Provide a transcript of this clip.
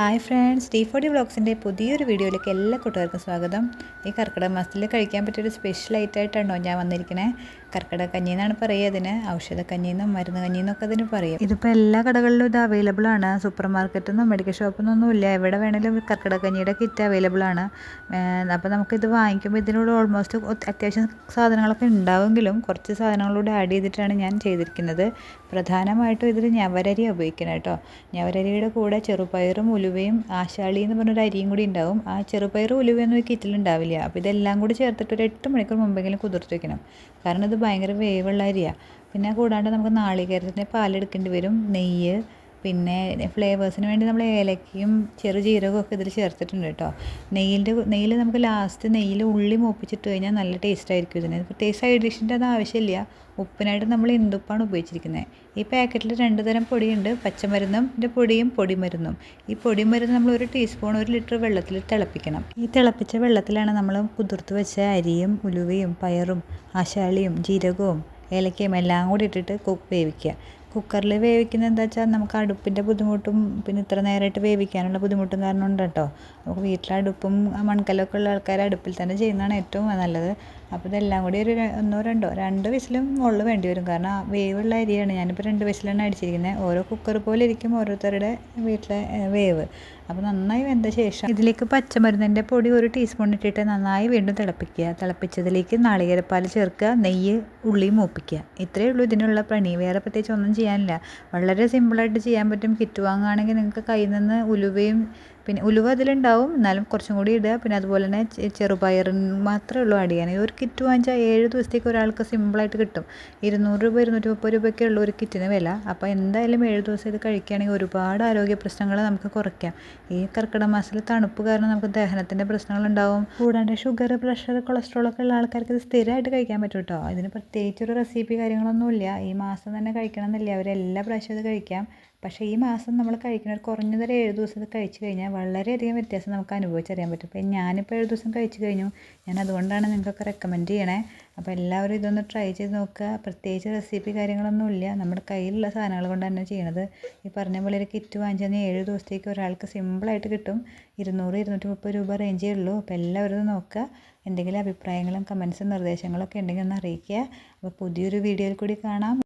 Hi friends D forty വ്ളോഗ്സിന്റെ പുതിയൊരു വീഡിയോയിലേക്ക് എല്ലാ കൂട്ടുകാർക്കും സ്വാഗതം. ഈ കർക്കിടക മാസത്തിൽ കഴിക്കാൻ പറ്റിയൊരു സ്പെഷ്യൽ ഐറ്റായിട്ടാണോ ഞാൻ വന്നിരിക്കണേ? കർക്കിടക കഞ്ഞി എന്നാണ് പറയുക അതിന് ഔഷധ കഞ്ഞി കഞ്ഞിന്നും മരുന്ന് കഞ്ഞിന്നൊക്കെ അതിന് പറയും. ഇതിപ്പോൾ എല്ലാ കടകളിലും ഇത് അവൈലബിൾ ആണ്. സൂപ്പർ മാർക്കറ്റിൽ നിന്നും മെഡിക്കൽ ഷോപ്പിൽ നിന്നൊന്നും ഇല്ല. എവിടെ വേണമെങ്കിലും കർക്കിടക കഞ്ഞിയുടെ കിറ്റ് അവൈലബിൾ ആണ്. അപ്പോൾ നമുക്കിത് വാങ്ങിക്കുമ്പോൾ ഇതിനോട് ഓൾമോസ്റ്റ് അത്യാവശ്യം സാധനങ്ങളൊക്കെ ഉണ്ടാവുമെങ്കിലും കുറച്ച് സാധനങ്ങളൂടെ ആഡ് ചെയ്തിട്ടാണ് ഞാൻ ചെയ്തിരിക്കുന്നത്. പ്രധാനമായിട്ടും ഇതിൽ ഞവരരി ഉപയോഗിക്കണം കേട്ടോ. ഞവരരിയുടെ കൂടെ ചെറുപയറും ഉലുവയും ആശാളി എന്ന് പറഞ്ഞൊരു അരിയും കൂടി ഉണ്ടാവും. ആ ചെറുപയർ ഉലുവയൊന്നും ഈ കിറ്റിലുണ്ടാവില്ല അപ്പോൾ ഇതെല്ലാം കൂടി ചേർത്തിട്ട് ഒരു എട്ട് മണിക്കൂർ മുമ്പെങ്കിലും കുതിർത്ത് വെക്കണം. കാരണം ഇത് ഭയങ്കര വേവുള്ള അരിയാണ് പിന്നെ കൂടാണ്ട് നമുക്ക് നാളികേരത്തിന്റെ പാലെടുക്കേണ്ടി വരും. നെയ്യ് പിന്നെ ഫ്ലേവേഴ്സിന് വേണ്ടി നമ്മൾ ഏലക്കയും ചെറുജീരകവും ഒക്കെ ഇതിൽ ചേർത്തിട്ടുണ്ട് കേട്ടോ. നെയ്യിന്റെ നെയ്യിൽ നമുക്ക് ലാസ്റ്റ് നെയ്യിൽ ഉള്ളി മൂപ്പിച്ചിട്ട് കഴിഞ്ഞാൽ നല്ല ടേസ്റ്റ് ആയിരിക്കും ഇതിന്. പ്രത്യേകിച്ച് സൈഡ് ഡിഷിന്റെ അത് ആവശ്യമില്ല. ഉപ്പിനായിട്ട് നമ്മൾ ഇന്ദുപ്പാണ് ഉപയോഗിച്ചിരിക്കുന്നത്? ഈ പാക്കറ്റിൽ രണ്ട് തരം പൊടിയുണ്ട്. പച്ചമരുന്നും പൊടിയും പൊടിമരുന്നും. ഈ പൊടിമരുന്ന് നമ്മൾ ഒരു ടീസ്പൂൺ ഒരു ലിറ്റർ വെള്ളത്തിൽ തിളപ്പിക്കണം. ഈ തിളപ്പിച്ച വെള്ളത്തിലാണ് നമ്മൾ കുതിർത്ത് വെച്ച അരിയും ഉലുവയും പയറും ആശാളിയും ജീരകവും ഏലക്കയും എല്ലാം കൂടി ഇട്ടിട്ട് കുക്ക് വേവിക്കുക. കുക്കറിൽ വേവിക്കുന്നത് എന്താ വെച്ചാൽ നമുക്ക് അടുപ്പിന്റെ ബുദ്ധിമുട്ടും പിന്നെ ഇത്ര നേരമായിട്ട് വേവിക്കാനുള്ള ബുദ്ധിമുട്ടും കാരണം ഉണ്ട് കേട്ടോ. നമുക്ക് വീട്ടിലെ അടുപ്പും മൺകല്ലൊക്കെ ഉള്ള ആൾക്കാർ അടുപ്പിൽ തന്നെ ചെയ്യുന്നതാണ് ഏറ്റവും നല്ലത്. അപ്പോൾ ഇതെല്ലാം കൂടി ഒരു ഒന്നോ രണ്ടോ രണ്ട് വിസിലും മുകളിൽ വേണ്ടി വരും. കാരണം വേവുള്ള അരിയാണ്. ഞാനിപ്പോൾ രണ്ട് വിസിലാണ് അടിച്ചിരിക്കുന്നത്. ഓരോ കുക്കർ പോലെ ഇരിക്കും ഓരോരുത്തരുടെ വീട്ടിലെ വേവ്. അപ്പോൾ നന്നായി വെന്ത ശേഷം ഇതിലേക്ക് പച്ചമരുന്നിന്റെ പൊടി ഒരു ടീസ്പൂൺ ഇട്ടിട്ട് നന്നായി വീണ്ടും തിളപ്പിക്കുക. തിളപ്പിച്ചതിലേക്ക് നാളികേരപ്പാൽ ചേർക്കുക നെയ്യ് ഉള്ളി മൂപ്പിക്കുക. ഇത്രയേ ഉള്ളൂ ഇതിനുള്ള പണി. വേറെ പ്രത്യേകിച്ച് ഒന്നും ചെയ്യാനില്ല. വളരെ സിമ്പിളായിട്ട് ചെയ്യാൻ പറ്റും. കിറ്റ് വാങ്ങുകയാണെങ്കിൽ നിങ്ങൾക്ക് കയ്യിൽ നിന്ന് ഉലുവയും പിന്നെ ഉലുവ അതിലുണ്ടാവും. എന്നാലും കുറച്ചും കൂടി ഇടുക. പിന്നെ അതുപോലെ തന്നെ ചെറുപയറിന് മാത്രമേ ഉള്ളൂ ആഡ് ചെയ്യാൻ ഒരു കിറ്റ് വാങ്ങിച്ചാൽ ഏഴ് ദിവസത്തേക്ക് ഒരാൾക്ക് സിമ്പിളായിട്ട് കിട്ടും. ഇരുന്നൂറ് രൂപ ഇരുന്നൂറ്റി മുപ്പത് രൂപയൊക്കെ ഉള്ളൂ ഒരു കിറ്റിന് വില. അപ്പോൾ എന്തായാലും ഏഴ് ദിവസം ഇത് കഴിക്കുകയാണെങ്കിൽ ഒരുപാട് ആരോഗ്യ പ്രശ്നങ്ങൾ നമുക്ക് കുറയ്ക്കാം. ഈ കർക്കിടക മാസത്തിൽ തണുപ്പ് കാരണം നമുക്ക് ദഹനത്തിന്റെ പ്രശ്നങ്ങളുണ്ടാവും. കൂടാണ്ട് ഷുഗർ പ്രഷർ കൊളസ്ട്രോൾ ഒക്കെ ഉള്ള ആൾക്കാർക്ക് ഇത് സ്ഥിരമായിട്ട് കഴിക്കാൻ പറ്റും കേട്ടോ ഇതിന് പ്രത്യേകിച്ചൊരു റെസിപ്പി കാര്യങ്ങളൊന്നുമില്ല. ഈ മാസം തന്നെ കഴിക്കണം എന്നില്ല അവരെല്ലാ പ്രാവശ്യവും ഇത് കഴിക്കാം. പക്ഷേ ഈ മാസം നമ്മൾ കഴിക്കുന്ന ഒരു കുറഞ്ഞതൊരു ഏഴ് ദിവസം കഴിച്ച് കഴിഞ്ഞാൽ വളരെയധികം വ്യത്യാസം നമുക്ക് അനുഭവിച്ചറിയാൻ പറ്റും. ഇപ്പം ഞാനിപ്പോൾ ഏഴ് ദിവസം കഴിച്ച് കഴിഞ്ഞു. ഞാൻ അതുകൊണ്ടാണ് നിങ്ങൾക്കൊക്കെ റെക്കമെൻഡ് ചെയ്യണേ. അപ്പോൾ എല്ലാവരും ഇതൊന്ന് ട്രൈ ചെയ്ത് നോക്കുക. പ്രത്യേകിച്ച് റെസിപ്പി കാര്യങ്ങളൊന്നും ഇല്ല. നമ്മുടെ കയ്യിലുള്ള സാധനങ്ങൾ കൊണ്ട് തന്നെ ചെയ്യണത്. ഈ പറഞ്ഞ പോലെ ഒരു കിറ്റ് വാങ്ങിച്ചു തന്നെ ഏഴ് ദിവസത്തേക്ക് ഒരാൾക്ക് സിമ്പിളായിട്ട് കിട്ടും. ഇരുന്നൂറ് ഇരുന്നൂറ്റി മുപ്പത് രൂപ റേഞ്ചേ ഉള്ളൂ. അപ്പോൾ എല്ലാവരും ഇത് നോക്കുക. എന്തെങ്കിലും അഭിപ്രായങ്ങളും കമൻസും നിർദ്ദേശങ്ങളൊക്കെ ഉണ്ടെങ്കിൽ ഒന്ന് അറിയിക്കുക. അപ്പോൾ പുതിയൊരു വീഡിയോയിൽ കൂടി കാണാം.